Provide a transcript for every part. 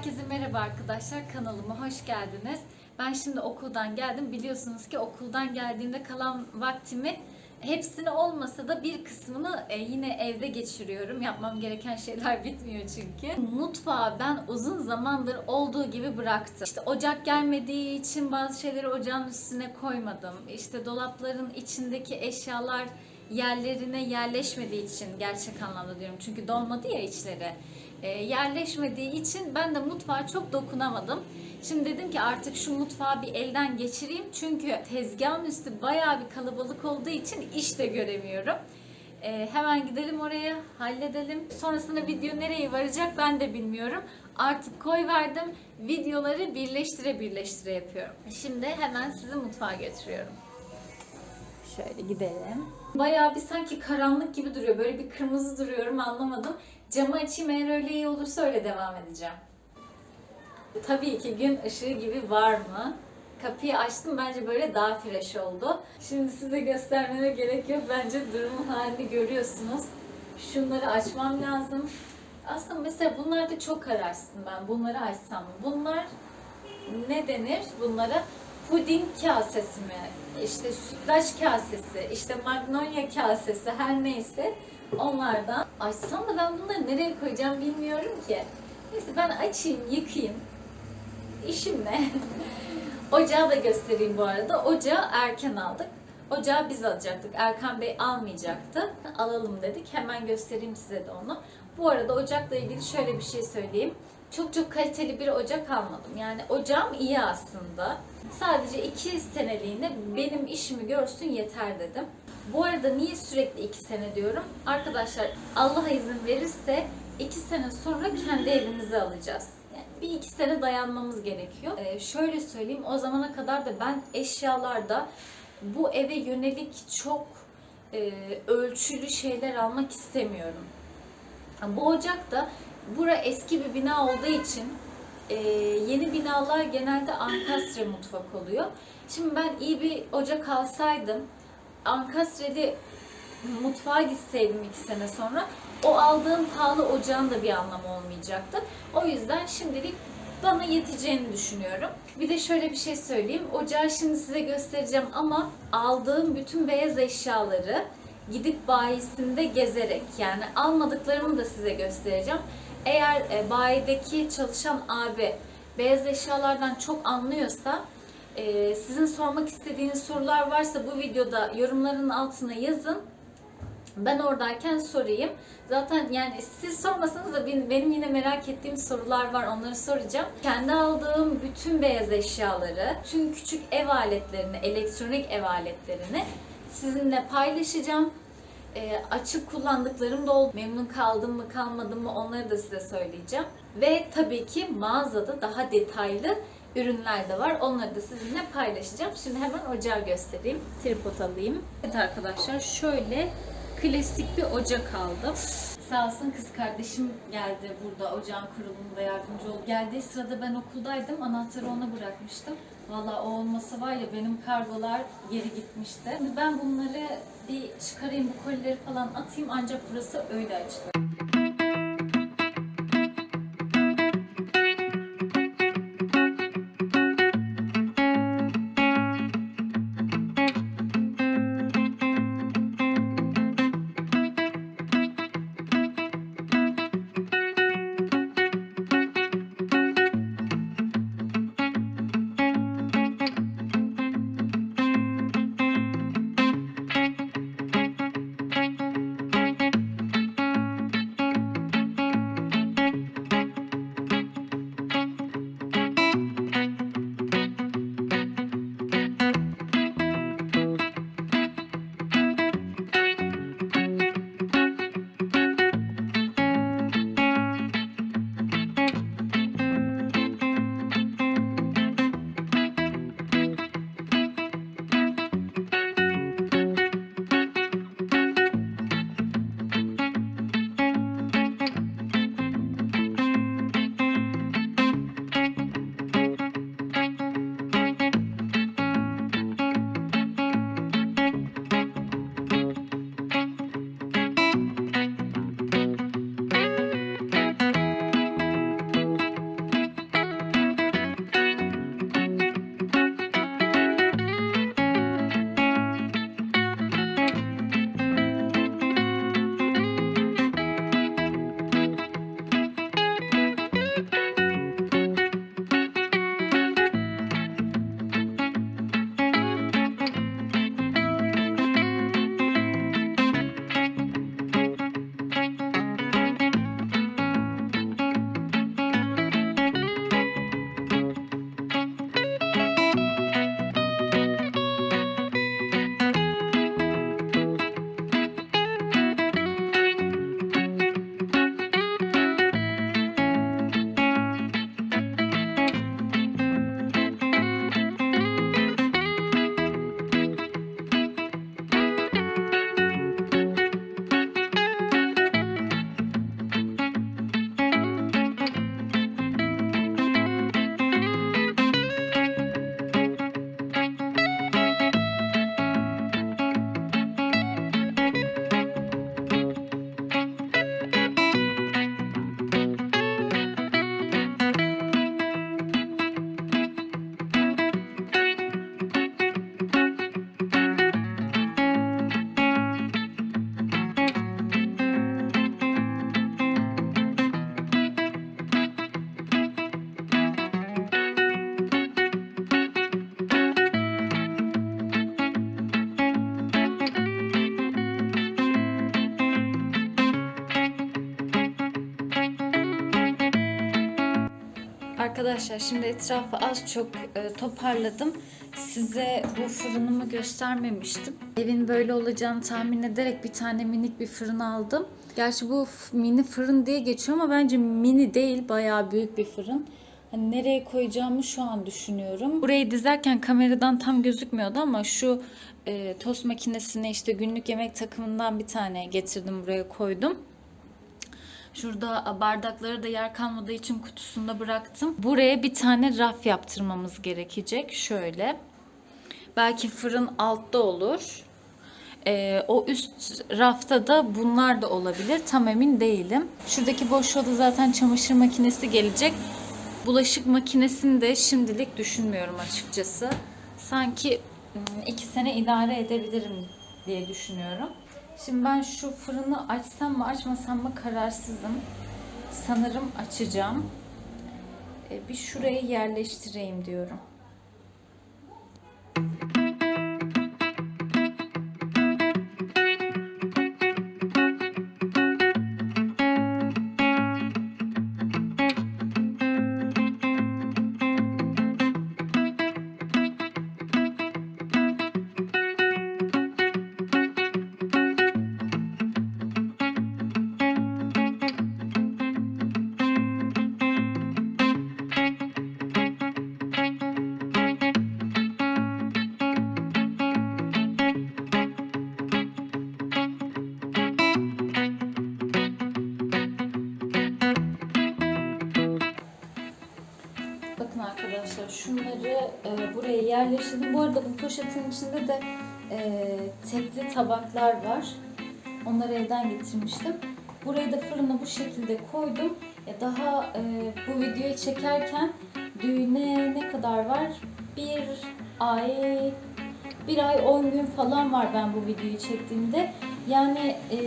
Herkese merhaba arkadaşlar. Kanalıma hoş geldiniz. Ben şimdi okuldan geldim. Biliyorsunuz ki okuldan geldiğimde kalan vaktimi hepsini olmasa da bir kısmını e, yine evde geçiriyorum. Yapmam gereken şeyler bitmiyor çünkü. Mutfağı ben uzun zamandır olduğu gibi bıraktım. İşte ocak gelmediği için bazı şeyleri ocağın üstüne koymadım. İşte dolapların içindeki eşyalar yerlerine yerleşmediği için gerçek anlamda diyorum. Çünkü dolmadı ya içleri. E, yerleşmediği için ben de mutfağa çok dokunamadım. Şimdi dedim ki artık şu mutfağı bir elden geçireyim. Çünkü tezgahın üstü bayağı bir kalabalık olduğu için iş de göremiyorum. E, hemen gidelim oraya halledelim. Sonrasında video nereye varacak ben de bilmiyorum. Artık koy verdim. Videoları birleştire birleştire yapıyorum. Şimdi hemen sizi mutfağa götürüyorum. Şöyle gidelim. Bayağı bir sanki karanlık gibi duruyor. Böyle bir kırmızı duruyorum anlamadım. Camı açayım eğer öyle iyi olursa öyle devam edeceğim. Tabii ki gün ışığı gibi var mı? Kapıyı açtım bence böyle daha fresh oldu. Şimdi size göstermeme gerek yok. Bence durumun halini görüyorsunuz. Şunları açmam lazım. Aslında mesela bunlarda çok kararsın ben. Bunları açsam mı? Bunlar ne denir bunlara? Puding kasesi mi? İşte sütlaç kasesi, işte magnolia kasesi her neyse onlardan. Açsam da ben bunları nereye koyacağım bilmiyorum ki. Neyse ben açayım, yıkayayım. İşim ne? Ocağı da göstereyim bu arada. Ocağı erken aldık. Ocağı biz alacaktık. Erkan Bey almayacaktı. Alalım dedik. Hemen göstereyim size de onu. Bu arada ocakla ilgili şöyle bir şey söyleyeyim. Çok çok kaliteli bir ocak almadım. Yani ocağım iyi aslında. Sadece 2 seneliğine benim işimi görsün yeter dedim. Bu arada niye sürekli 2 sene diyorum? Arkadaşlar Allah izin verirse 2 sene sonra kendi evimizi alacağız. Yani bir iki sene dayanmamız gerekiyor. Ee, şöyle söyleyeyim o zamana kadar da ben eşyalarda bu eve yönelik çok e, ölçülü şeyler almak istemiyorum. Bu ocak da bura eski bir bina olduğu için e, yeni binalar genelde ankastre mutfak oluyor. Şimdi ben iyi bir ocak alsaydım Ankastre'de mutfağa gitseydim iki sene sonra o aldığım pahalı ocağın da bir anlamı olmayacaktı. O yüzden şimdilik bana yeteceğini düşünüyorum. Bir de şöyle bir şey söyleyeyim. Ocağı şimdi size göstereceğim ama aldığım bütün beyaz eşyaları gidip bayisinde gezerek yani almadıklarımı da size göstereceğim. Eğer e, bayideki çalışan abi beyaz eşyalardan çok anlıyorsa e, sizin sormak istediğiniz sorular varsa bu videoda yorumların altına yazın. Ben oradayken sorayım. Zaten yani siz sormasanız da benim, yine merak ettiğim sorular var. Onları soracağım. Kendi aldığım bütün beyaz eşyaları, tüm küçük ev aletlerini, elektronik ev aletlerini sizinle paylaşacağım. E, açık kullandıklarım da oldu. Memnun kaldım mı kalmadım mı onları da size söyleyeceğim. Ve tabii ki mağazada daha detaylı ürünler de var. Onları da sizinle paylaşacağım. Şimdi hemen ocağı göstereyim. Tripod alayım. Evet arkadaşlar şöyle klasik bir ocak aldım. Sağ olsun kız kardeşim geldi burada ocağın kurulumunda yardımcı oldu. Geldiği sırada ben okuldaydım. Anahtarı ona bırakmıştım. Valla o olmasa var ya benim kargolar geri gitmişti. Şimdi ben bunları bir çıkarayım bu kolileri falan atayım ancak burası öyle açılır. Arkadaşlar şimdi etrafı az çok e, toparladım. Size bu fırınımı göstermemiştim. Evin böyle olacağını tahmin ederek bir tane minik bir fırın aldım. Gerçi bu mini fırın diye geçiyor ama bence mini değil bayağı büyük bir fırın. Hani nereye koyacağımı şu an düşünüyorum. Burayı dizerken kameradan tam gözükmüyordu ama şu e, tost makinesine işte günlük yemek takımından bir tane getirdim buraya koydum. Şurada bardakları da yer kalmadığı için kutusunda bıraktım. Buraya bir tane raf yaptırmamız gerekecek. Şöyle. Belki fırın altta olur. Ee, o üst rafta da bunlar da olabilir. Tam emin değilim. Şuradaki boşluğa zaten çamaşır makinesi gelecek. Bulaşık makinesini de şimdilik düşünmüyorum açıkçası. Sanki ım, iki sene idare edebilirim diye düşünüyorum. Şimdi ben şu fırını açsam mı açmasam mı kararsızım. Sanırım açacağım. Ee, bir şuraya yerleştireyim diyorum. Arada bu poşetin içinde de e, tekli tabaklar var. Onları evden getirmiştim. Burayı da fırına bu şekilde koydum. E, daha e, bu videoyu çekerken düğüne ne kadar var? Bir ay, bir ay 10 gün falan var ben bu videoyu çektiğimde. Yani e,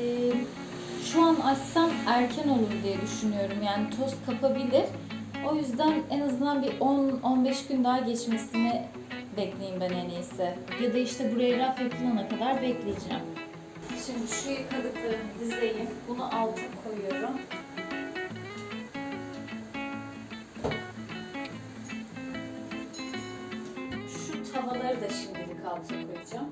şu an açsam erken olur diye düşünüyorum. Yani tost kapabilir. O yüzden en azından bir 10-15 gün daha geçmesini bekleyeyim ben en iyisi. Ya da işte buraya raf yapılana kadar bekleyeceğim. Şimdi şu yıkadıklarımı dizeyim. Bunu alta koyuyorum. Şu tavaları da şimdilik alta koyacağım.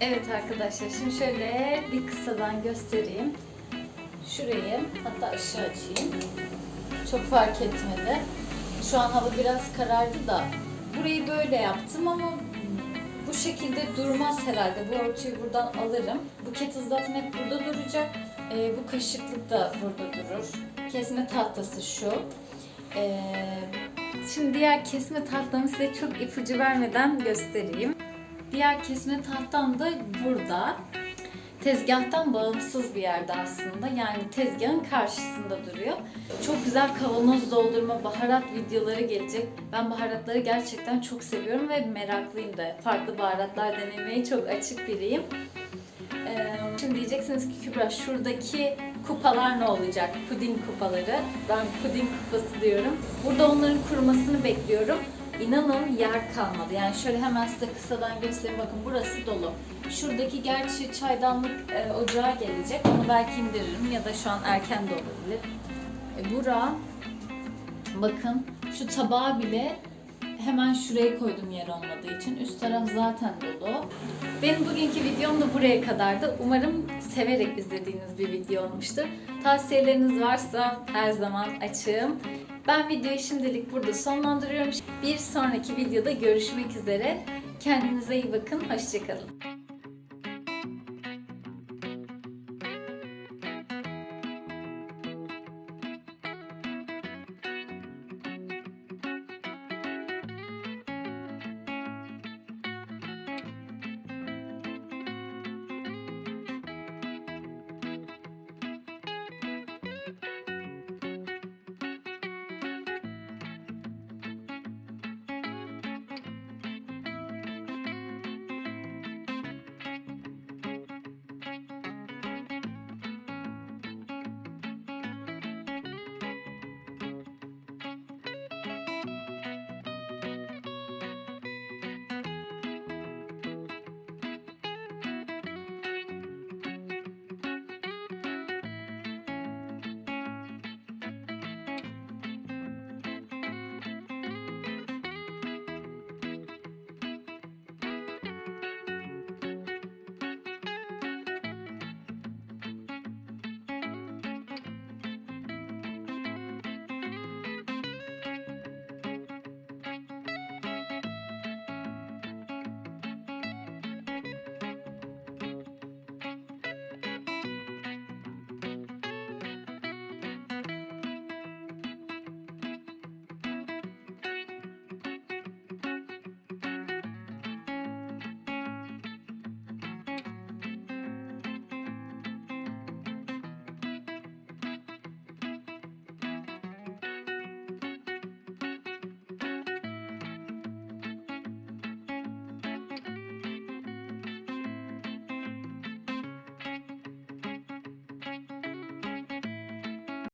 Evet arkadaşlar şimdi şöyle bir kısadan göstereyim. Şurayı hatta ışığı açayım. Çok fark etmedi. Şu an hava biraz karardı da burayı böyle yaptım ama bu şekilde durmaz herhalde. Bu örtüyü buradan alırım. Bu kettle zaten hep burada duracak. Ee, bu kaşıklık da burada durur. Kesme tahtası şu. Ee, şimdi diğer kesme tahtamı size çok ipucu vermeden göstereyim. Diğer kesme tahtam da burada. Tezgahtan bağımsız bir yerde aslında. Yani tezgahın karşısında duruyor. Çok güzel kavanoz doldurma, baharat videoları gelecek. Ben baharatları gerçekten çok seviyorum ve meraklıyım da. Farklı baharatlar denemeye çok açık biriyim. Ee, şimdi diyeceksiniz ki Kübra şuradaki kupalar ne olacak? Puding kupaları. Ben puding kupası diyorum. Burada onların kurumasını bekliyorum. İnanın yer kalmadı. Yani şöyle hemen size kısadan göstereyim. Bakın burası dolu. Şuradaki gerçi çaydanlık e, ocağa gelecek. Onu belki indiririm ya da şu an erken de olabilir. E, bura bakın şu tabağı bile hemen şuraya koydum yer olmadığı için. Üst taraf zaten dolu. Benim bugünkü videom da buraya kadardı. Umarım severek izlediğiniz bir video olmuştur. Tavsiyeleriniz varsa her zaman açığım. Ben videoyu şimdilik burada sonlandırıyorum. Bir sonraki videoda görüşmek üzere. Kendinize iyi bakın. Hoşçakalın.